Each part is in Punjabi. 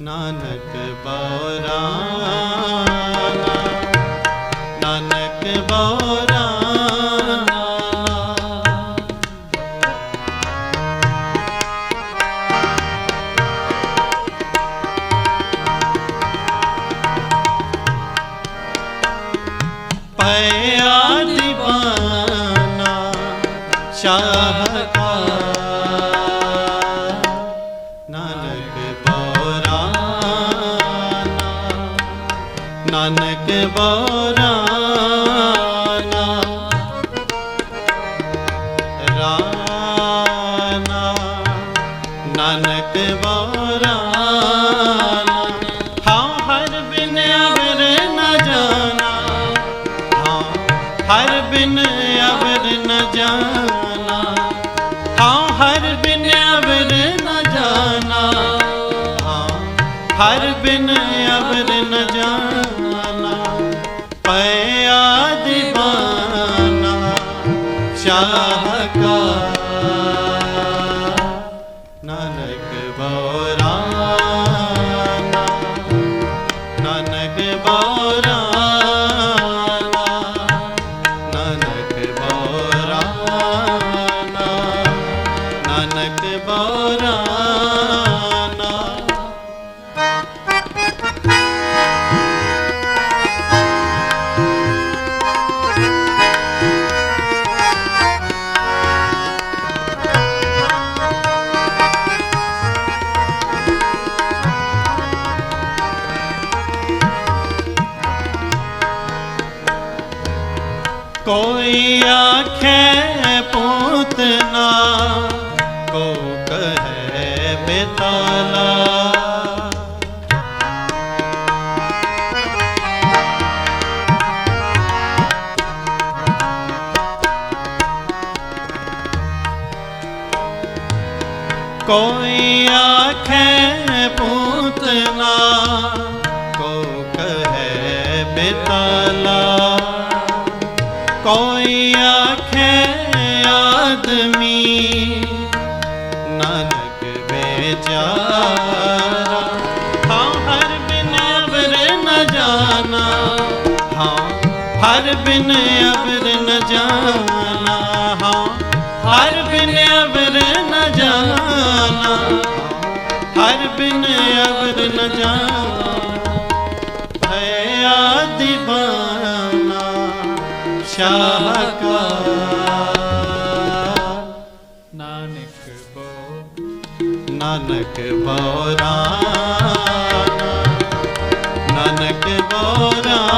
ਨਾਨਕ ਬੋਰਾਨਾ ਨਾਨਕ ਬੋਰਾਨਾ ਪਿਆ ਦੀਵਾਨਾ ਸ਼ਾਹਕਾਰ ਨਾਨਕ ਸ਼ਾਹਕਾਰ ਕੋਈ ਆਖੇ ਪੂਤਨਾ ਕੋ ਕਹੇ ਬੇਤਾਲਾ ਕੋਈ ਆਖੇ ਪੂਤਨਾ ਬਿਨ ਅਬਰ ਨ ਜਾਣਾ ਹਾਂ। ਹਰ ਬਿਨ ਅਬਰ ਨ ਜਾਣਾ। ਹਰ ਬਿਨ ਅਬਰ ਨ ਜਾਣਾ। ਭਇਆ ਦੀਵਾਨਾ ਸ਼ਾਹਕਾਰ ਨਾਨਕ ਬੋ। ਨਾਨਕ ਬੋਰਾਨਾ ਨਾਨਕ ਬੋਰਾਨਾ ਰਾਨਾ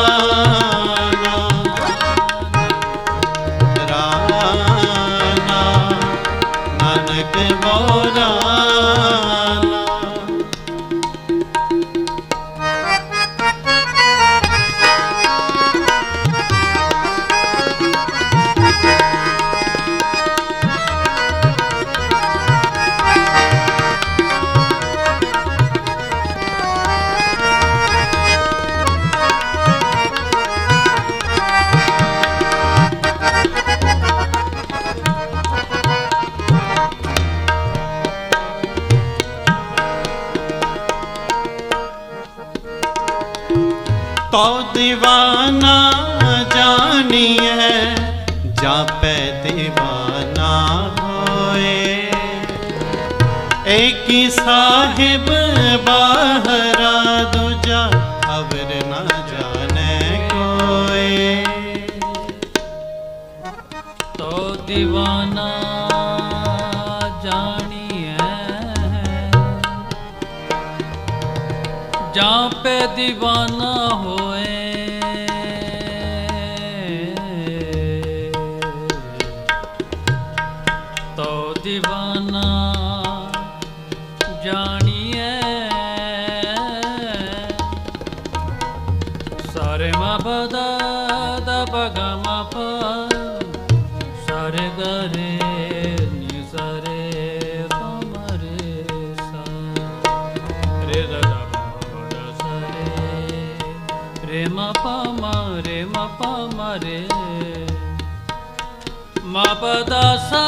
ਕਉ دیਵਾਨਾ ਜਾਣੀਐ, ਜਾਪੈ دیਵਾਨਾ ਹੋਏ। ਏਕੀ ਸਾਹਿਬ ਬਾਹਰਾ ਦੂਜਾ ਖਬਰ ਨਾ ਜਾਣੈ ਕੋਏ। ਤੋ دیਵਾਨਾ ਜਾਣੀਐ, ਜਾਪੈ دیਵਾਨਾ ਜਾਣੀਐ। ਸਾਰੇ ਮਾ ਬਦਾ ਦਾ ਬਗਾ ਮਾ ਪਾ ਸਾਰੇ ਗਰੇ ਨੀ ਸਾਰੇ। ਪਮਰੇ ਸਾ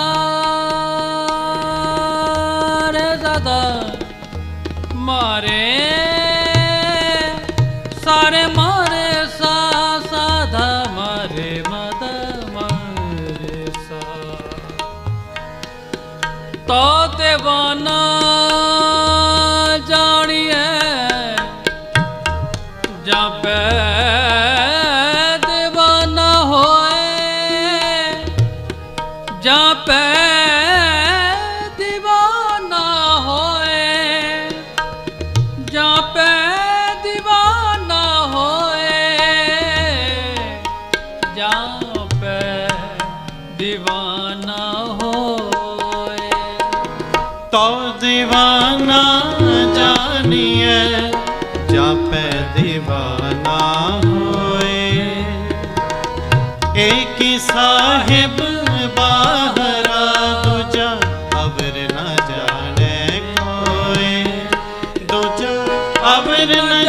हमारे ਜਾਪੈ دیਵਾਨਾ ਹੋਏ। ਤਉ دیਵਾਨਾ ਜਾਣੀਐ, ਜਾਪੈ دیਵਾਨਾ ਹੋਏ। ਏਕੀ ਸਾਹਿਬ ਬਾਹਰਾ, ਦੂਜਾ ਅਵਰ ਨਾ ਜਾਣੈ ਕੋਏ ਦੂਜਾ ਅਵਰ ਨਾ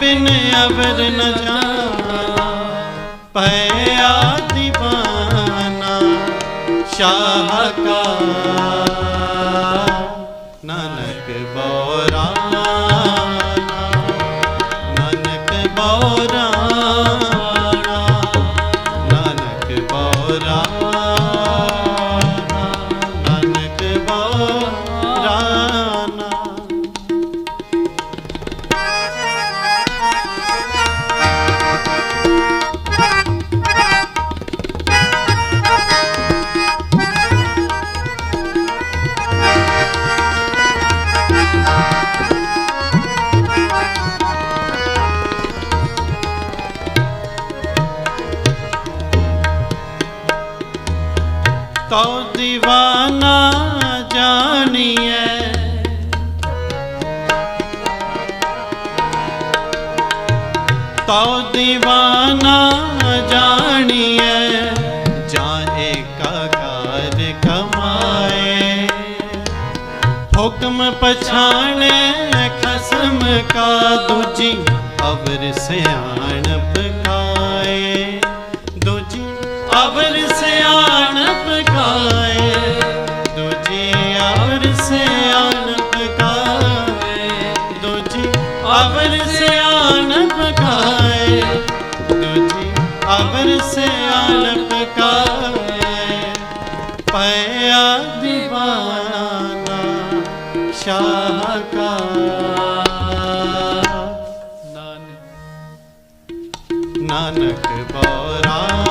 ਬਿਨ ਅਬਰ ਨ ਜਾਣਾ ਪਿਆ دیਵਾਨਾ ਸ਼ਾਹ ਕਾ ਨਾਨਕ ਬੋਰਾ ਪਛਾਣੈ ਖਸਮ ਕਾ ਦੂਜੀ ਅਵਰ ਸਿਆਣਪ ਕਾਏ ਦੂਜੀ ਅਵਰ ਸਿਆਣਪ ਕਾਏ ਦੂਜੀ ਅਵਰ ਸਿਆਣਪ ਕਾਏ ਦੂਜੀ ਅਵਰ ਸਿਆਣਪ ਕਾਏ ਦੂਜੀ ਅਵਰ ਸਿਆਣਪ ਕਾਏ ਸ਼ਾਹ ਕਾ ਨਾਨਕ। ਨਾਨਕ ਬੋਰਾਨਾ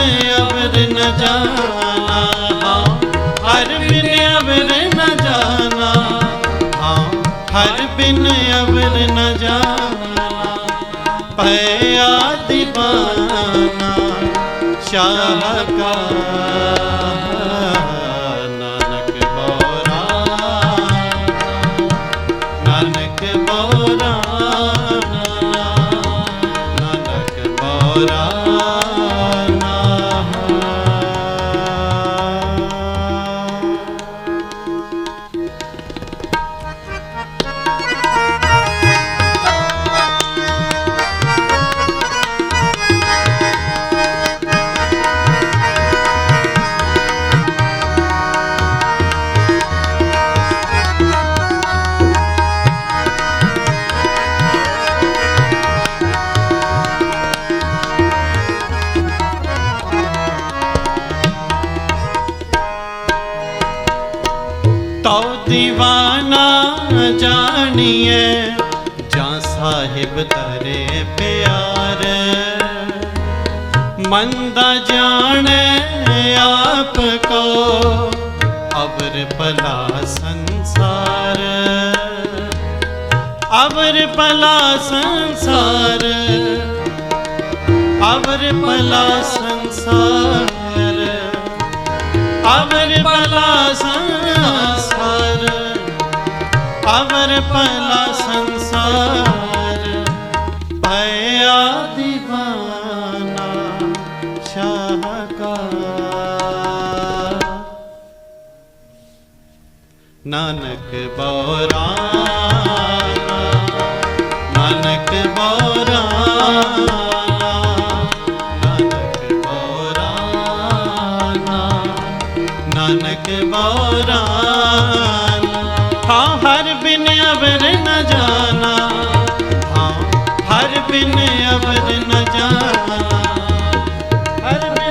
ਹਰ ਨ ਜਾਣਾ। ਹਾਂ, ਹਰ ਬਿਨ ਅਵਰ ਨ ਜਾਣਾ। ਹਾਂ, ਹਰ ਬਿਨ ਅਬਰ ਨ ਜਾਣਾ। ਪਿਆ دیਵਾਨਾ ਸ਼ਾਹ ਕਾ। دیਵਾਨਾ ਜਾਣੀਏ ਜਾਂ ਸਾਹਿਬ ਤਰੇ ਪਿਆਰ ਮੰਦਾ ਜਾਣੇ ਆਪ ਕੋ ਅਬਰ ਭਲਾ ਸੰਸਾਰ ਅਬਰ ਭਲਾ ਸੰਸਾਰ ਅਬਰ ਭਲਾ ਸੰਸਾਰ ਅਬਰ ਭਲਾ ਸੰਸਾਰ ਭਇਆ دیਵਾਨਾ ਸ਼ਾਹਕਾਰ। ਨਾਨਕ ਬੋਰਾ ਨਾਨਕ ਬੋਰਾ ਨਾਨਕ ਬੋਰਾਨਾ ਨਾਨਕ ਬੋਰਾਨਾ। ਹਾਂ ਹਰ ਬਿਨ ਅਵਰ ਨ ਜਾਣਾ। ਹਾਂ ਹਰ ਬਿਨ ਅਵਰ ਨ ਜਾਣਾ। ਹਰ ਬਿਨ